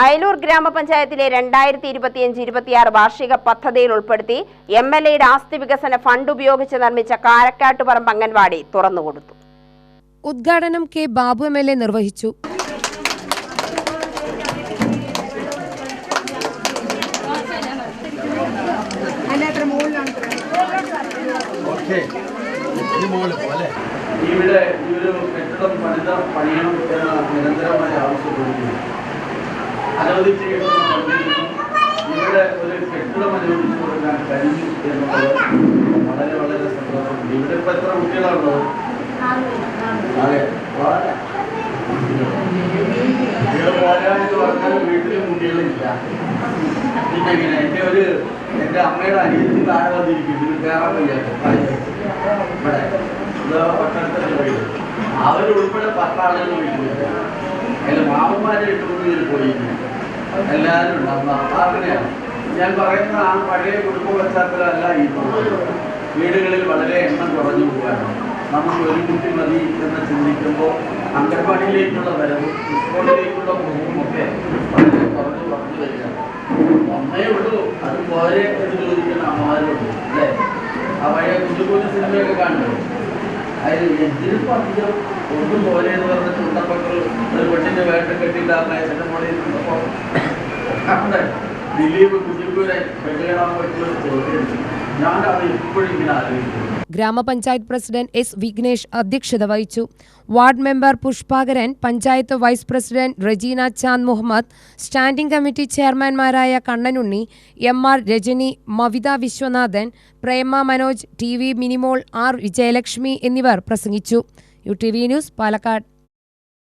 അയലൂർ ഗ്രാമപഞ്ചായത്തിലെ രണ്ടായിരത്തി ഇരുപത്തിയഞ്ച് ഇരുപത്തിയാറ് വാർഷിക പദ്ധതിയിൽ ഉൾപ്പെടുത്തി എം എൽ എയുടെ ആസ്തി വികസന ഫണ്ട് ഉപയോഗിച്ച് നിർമ്മിച്ച കാരക്കാട്ടുപറമ്പ് അംഗൻവാടി തുറന്നുകൊടുത്തു. ഉദ്ഘാടനം K Babu M L A നിർവഹിച്ചു. ഓക്കെ. ഈ മോൾ പോലെ ഇവിടെ ഈ ഒരു കെട്ടിടം പണിത പണിയണം. ഇവിടെ ഒരു കെട്ടിടം അനുവദിച്ചു കൊടുക്കാൻ കഴിഞ്ഞു എന്നുള്ളത് വളരെ വളരെ സന്തോഷമുണ്ട് ഇവിടെ ഇപ്പൊ എത്ര കുട്ടികളാണുള്ളത് അതെ പോരാന്ന് പറഞ്ഞാൽ വീട്ടിൽ കുട്ടികളില്ല പിന്നെ എന്റെ ഒരു എന്റെ അമ്മയുടെ അനിയത്തി താഴെ വന്നിരിക്കും ഇതിൽ കയറാൻ ഇവിടെ ഇത് പട്ടണത്തിന്റെ വീട് അവരുൾപ്പെടെ പത്താളുകൾ വീട്ടിൽ അതിൽ മാമന്മാരെ ഇട്ടുകൊണ്ട് ഇതിൽ പോയിരുന്നു എല്ലാവരും ഉണ്ടാകുന്ന പ്രാർത്ഥനയാണ് ഞാൻ പറയുന്നത് ആ പഴയ കുടുംബ പശ്ചാത്തലമല്ല ഈ വീടുകളിൽ വളരെ എണ്ണം കുറഞ്ഞു പോകാനാണ് നമുക്ക് ഒരു കുട്ടി മതി എന്ന് ചിന്തിക്കുമ്പോൾ അംഗൻവാടിയിലേക്കുള്ള വരവും സ്കൂളിലേക്കുള്ള പോകും ഒക്കെ വളരെ കുറഞ്ഞു കുറഞ്ഞു വരികയാണ്. ഒന്നേ ഉള്ളൂ. അത് പോരെ എന്ന് ചോദിക്കുന്ന അമ്മമാരുണ്ട് അല്ലേ? ആ പഴയ കുഞ്ഞു സിനിമയൊക്കെ കാണുന്നത് അതിൽ എന്തിനും അധികം ഒന്നും പോലെ എന്ന് പറഞ്ഞ ചുണ്ടപ്പക്കൾ മേശന്റെ മുകളിൽ നിന്നപ്പോ അവിടെ ദിലീപ് കുഞ്ഞിപ്പൂരെ പറ്റുന്ന ചോദ്യം ഞാനത് ഇപ്പോഴും ഇങ്ങനെ ആലോചിക്കുന്നു. ഗ്രാമപഞ്ചായത്ത് പ്രസിഡന്റ് എസ് വിഘ്നേഷ് അധ്യക്ഷത വഹിച്ചു. Ward member Pushpakaran panchayat vice president Rajeena Chand Muhammad standing committee ചെയർമാൻമാരായ Kannanunni M R Rajani Mavitha Viswanathan Prema Manoj T V Minimol R Vijayalakshmi എന്നിവർ പ്രസംഗിച്ചു. U T V news Palakkad.